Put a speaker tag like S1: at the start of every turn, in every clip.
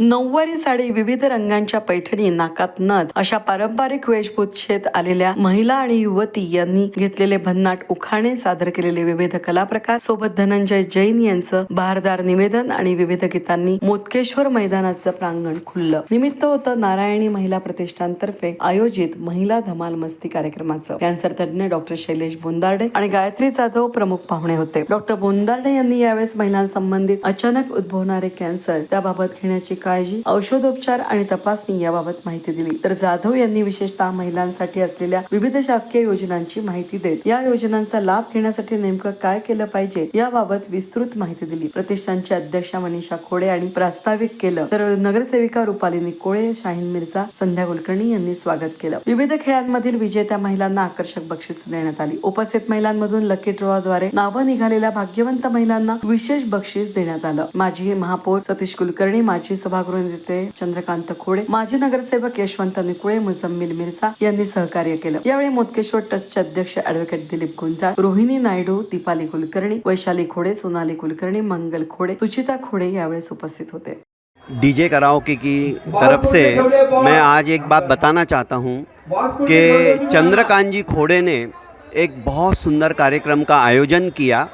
S1: नऊवारी साडी विविध रंगांच्या पैठणी नाकात नथ अशा पारंपरिक वेशभूषेत आलेल्या महिला आणि युवती यांनी घेतलेले भन्नाट उखाणे सादर केलेले विविध कलाप्रकार. सोबत धनंजय जैन यांचं भारदार निवेदन आणि विविध गीतांनी मोतकेश्वर मैदानाचं प्रांगण खुललं. निमित्त होतं नारायणी महिला प्रतिष्ठानतर्फे आयोजित महिला धमाल मस्ती कार्यक्रमाचं. कॅन्सर तज्ञ डॉक्टर शैलेश बोंदार्डे आणि गायत्री जाधव प्रमुख पाहुणे होते. डॉक्टर बोंदार्डे यांनी यावेळेस महिलांसंबंधित अचानक उद्भवणारे कॅन्सर त्याबाबत घेण्याची काळजी औषधोपचार आणि तपासणी याबाबत माहिती दिली. तर जाधव यांनी विशेषतः महिलांसाठी असलेल्या विविध शासकीय योजनांची माहिती देत या योजनांचा लाभ घेण्यासाठी नेमकं काय केलं पाहिजे याबाबत विस्तृत माहिती दिली. प्रतिष्ठानच्या अध्यक्षा मनीषा खोडे आणि प्रास्ताविक केलं. तर नगरसेविका रुपाली कोळे शाहीन मिर्झा संध्या कुलकर्णी यांनी स्वागत केलं. विविध खेळांमधील विजेत्या महिलांना आकर्षक बक्षीस देण्यात आली. उपस्थित महिलांमधून लकी ड्रॉद्वारे नावं निघालेल्या भाग्यवंत महिलांना विशेष बक्षीस देण्यात आलं. माजी महापौर सतीश कुलकर्णी माजी सभागृह नेते चंद्रकांत खोडे माजी नगरसेवक यशवंत निकुळे मुजम्मिल मिर्झा यांनी सहकार्य केलं. यावेळी मोतकेश्वर ट्रस्टचे अध्यक्ष ऍडव्होकेट दिलीप गुंजाळ, रोहिणी नायडू, दीपाली कुलकर्णी, वैशाली खोडे, सोनाली कुलकर्णी, मंगल खोडे, सुचिता खोडे यावेळेस उपस्थित होते.
S2: डीजे कराओके की तरफ़ से मैं आज एक बात बताना चाहता हूँ कि चंद्रकांत जी खोड़े ने एक बहुत सुंदर कार्यक्रम का आयोजन किया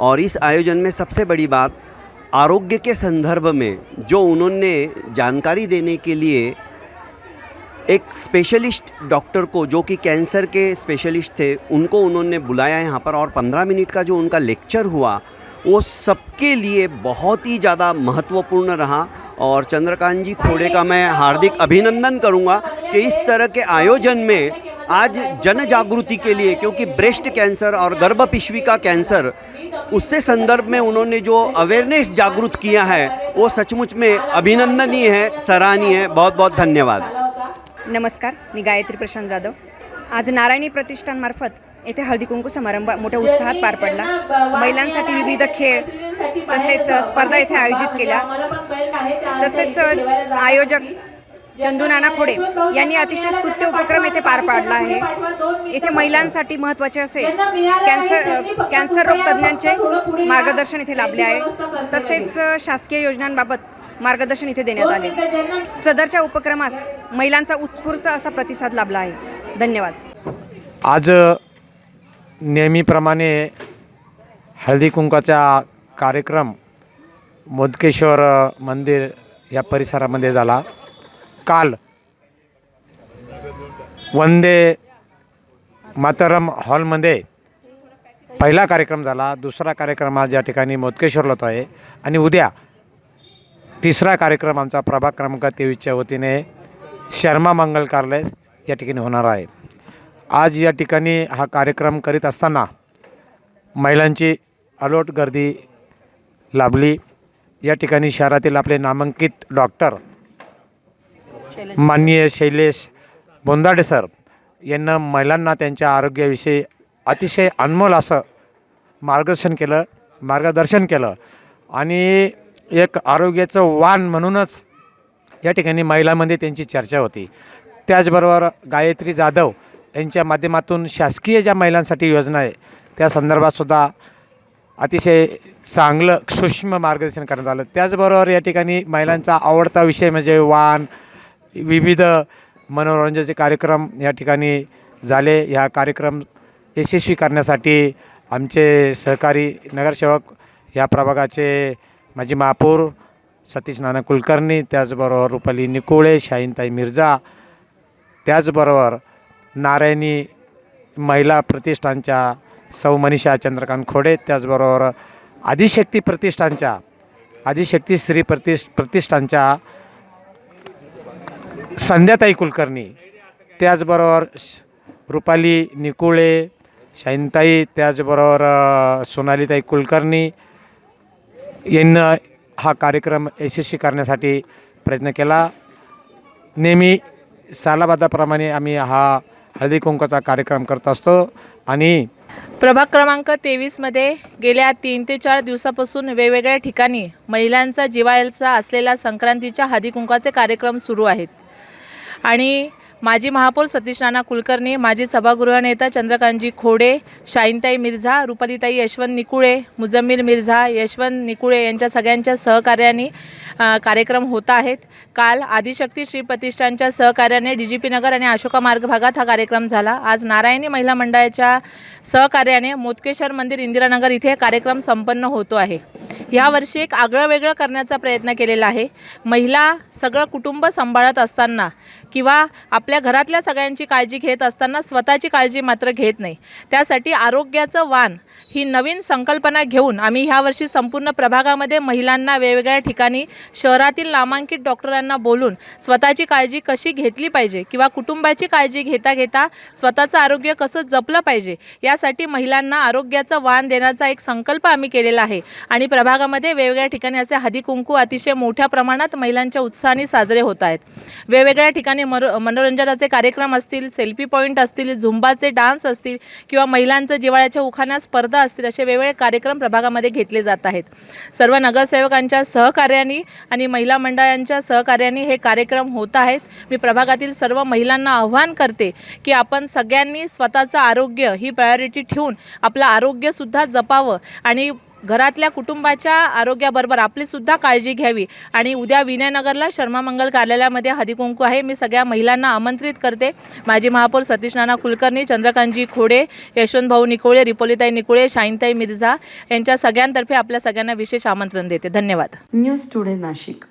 S2: और इस आयोजन में सबसे बड़ी बात आरोग्य के संदर्भ में जो उन्होंने जानकारी देने के लिए एक स्पेशलिस्ट डॉक्टर को, जो कि कैंसर के स्पेशलिस्ट थे, उनको उन्होंने बुलाया यहाँ पर और 15 मिनट का जो उनका लेक्चर हुआ, वो सबके लिए बहुत ही ज़्यादा महत्वपूर्ण रहा और चंद्रकांत जी खोड़े का मैं हार्दिक अभिनंदन करूँगा कि इस तरह के आयोजन में आज जन जागृति के लिए, क्योंकि ब्रेस्ट कैंसर और गर्भ पिशवी का कैंसर उससे संदर्भ में उन्होंने जो अवेयरनेस जागृत किया है, वो सचमुच में अभिनंदनीय है, सराहनीय है। बहुत बहुत धन्यवाद।
S3: नमस्कार, मी गायत्री प्रशांत जाधव। आज नारायणी प्रतिष्ठानमार्फत येथे हळदी कुंकू समारंभ मोठ्या उत्साहात पार पडला. महिलांसाठी विविध खेळ, तसेच स्पर्धा येथे आयोजित केल्या. तसेच आयोजक चंदू नाना खोडे यांनी अतिशय स्तुत्य उपक्रम येथे पार पाडला आहे. येथे महिलांसाठी महत्त्वाचे असे कॅन्सर कॅन्सर रोग तज्ज्ञांचे मार्गदर्शन इथे लाभले आहे. तसेच शासकीय योजनांबाबत मार्गदर्शन इथे देण्यात आले. सदरच्या उपक्रमास महिलांचा उत्स्फूर्त असा प्रतिसाद लाभला आहे. धन्यवाद.
S4: आज नेहमीप्रमाणे हळदी कुंकाचा कार्यक्रम मोदकेश्वर मंदिर या परिसरामध्ये झाला. काल. वंदे मातरम हॉलमध्ये पहिला कार्यक्रम झाला दुसरा कार्यक्रम आज या ठिकाणी मोदकेश्वरला होतो आहे. आणि उद्या तिसरा कार्यक्रम आमचा प्रभाग क्रमांक तेवीसच्या वतीने शर्मा मंगल कार्यालय या ठिकाणी होणार आहे. आज या ठिकाणी हा कार्यक्रम करीत असताना महिलांची अलोट गर्दी लाभली. या ठिकाणी शहरातील आपले नामांकित डॉक्टर माननीय शैलेश बोंदाडे सर यांना महिलांना त्यांच्या आरोग्याविषयी अतिशय अनमोल असं मार्गदर्शन केलं मार्गदर्शन केलं. आणि एक आरोग्याचं वाण म्हणूनच या ठिकाणी महिलांमध्ये त्यांची चर्चा होती. त्याचबरोबर गायत्री जाधव यांच्या माध्यमातून शासकीय ज्या महिलांसाठी योजना आहे त्या संदर्भातसुद्धा अतिशय चांगलं सूक्ष्म मार्गदर्शन करण्यात आलं. त्याचबरोबर या ठिकाणी महिलांचा आवडता विषय म्हणजे वाण विविध मनोरंजनाचे कार्यक्रम या ठिकाणी झाले. ह्या कार्यक्रम यशस्वी करण्यासाठी आमचे सहकारी नगरसेवक या प्रभागाचे माजी महापौर सतीश नाना कुलकर्णी त्याचबरोबर रुपाली निकोळे शाहीनताई मिर्झा त्याचबरोबर नारायणी महिला प्रतिष्ठानच्या सौ मनीषा चंद्रकांत खोडे त्याचबरोबर आदिशक्ती प्रतिष्ठानच्या आदिशक्ती श्री प्रतिष्ठ प्रतिष्ठानच्या संध्याताई कुलकर्णी. त्याचबरोबर श- रुपाली निकुळे शाईनताई त्याचबरोबर सोनालीताई कुलकर्णी. यांना हा कार्यक्रम यशस्वी करण्यासाठी प्रयत्न केला. नेहमी सालाबादाप्रमाणे आम्ही हा हळदी कुंकाचा कार्यक्रम करत असतो. आणि
S5: प्रभाग क्रमांक तेवीसमध्ये गेल्या तीन ते चार दिवसापासून वेगवेगळ्या ठिकाणी महिलांचा जिवायचा असलेला संक्रांतीच्या हळदी कुंकाचे कार्यक्रम सुरू आहेत. आणि माजी महापौर सतीश राणा कुलकर्णी माजी सभागृह नेता चंद्रकांतजी खोडे शाईनताई मिर्झा रुपालीताई यशवंत निकुळे मुजम्मिल मिर्झा यशवंत निकुळे यांच्या सगळ्यांच्या सहकार्याने कार्यक्रम होत आहेत. काल आदिशक्ती श्री प्रतिष्ठानच्या सहकार्याने डी जी पी नगर आणि अशोका मार्ग भागात हा कार्यक्रम झाला. आज नारायणी महिला मंडळाच्या सहकार्याने मोतकेश्वर मंदिर इंदिरानगर इथे कार्यक्रम संपन्न होतो आहे. यावर्षी एक आगळं वेगळं करण्याचा प्रयत्न केलेला आहे. महिला सगळं कुटुंब सांभाळत असताना किंवा आपल्या घरातल्या सगळ्यांची काळजी घेत असताना स्वतःची काळजी मात्र घेत नाही. त्यासाठी आरोग्याचं वान ही नवीन संकल्पना घेऊन आम्ही ह्यावर्षी संपूर्ण प्रभागामध्ये महिलांना वेगवेगळ्या ठिकाणी शहरातील नामांकित डॉक्टरांना बोलून स्वतःची काळजी कशी घेतली पाहिजे किंवा कुटुंबाची काळजी घेता घेता स्वतःचं आरोग्य कसं जपलं पाहिजे यासाठी महिलांना आरोग्याचं वान देण्याचा एक संकल्प आम्ही केलेला आहे. आणि भागामध्ये वेगवेगळ्या ठिकाणी असे हदी कुंकू अतिशय मोठ्या प्रमाणात महिलांच्या उत्साहाने साजरे होत आहेत. वेगवेगळ्या ठिकाणी मनो मनोरंजनाचे कार्यक्रम असतील सेल्फी पॉईंट असतील झुंबाचे डान्स असतील किंवा महिलांचं जिवाळ्याच्या उखाण्या स्पर्धा असतील असे वेगवेगळे कार्यक्रम प्रभागामध्ये घेतले जात आहेत. सर्व नगरसेवकांच्या सहकार्याने आणि महिला मंडळांच्या सहकार्याने हे कार्यक्रम होत आहेत. मी प्रभागातील सर्व महिलांना आव्हान करते की आपण सगळ्यांनी स्वतःचं आरोग्य ही प्रायोरिटी ठेवून आपलं आरोग्यसुद्धा जपावं आणि घरातल्या कुटुंबाच्या आरोग्याबरोबर आपली सुद्धा काळजी घ्यावी. आणि उद्या विनयनगरला शर्मा मंगल कार्यालयामध्ये हळदीकुंकू आहे. मी सगळ्या महिलांना आमंत्रित करते. माजी महापौर सतीश नाना कुलकर्णी चंद्रकांतजी खोडे यशवंत भाऊ निकोळे रिपोलीताई निकोळे शाईनताई मिर्झा यांच्या सगळ्यांतर्फे आपल्या सगळ्यांना विशेष आमंत्रण देते. धन्यवाद.
S1: News today Nashik.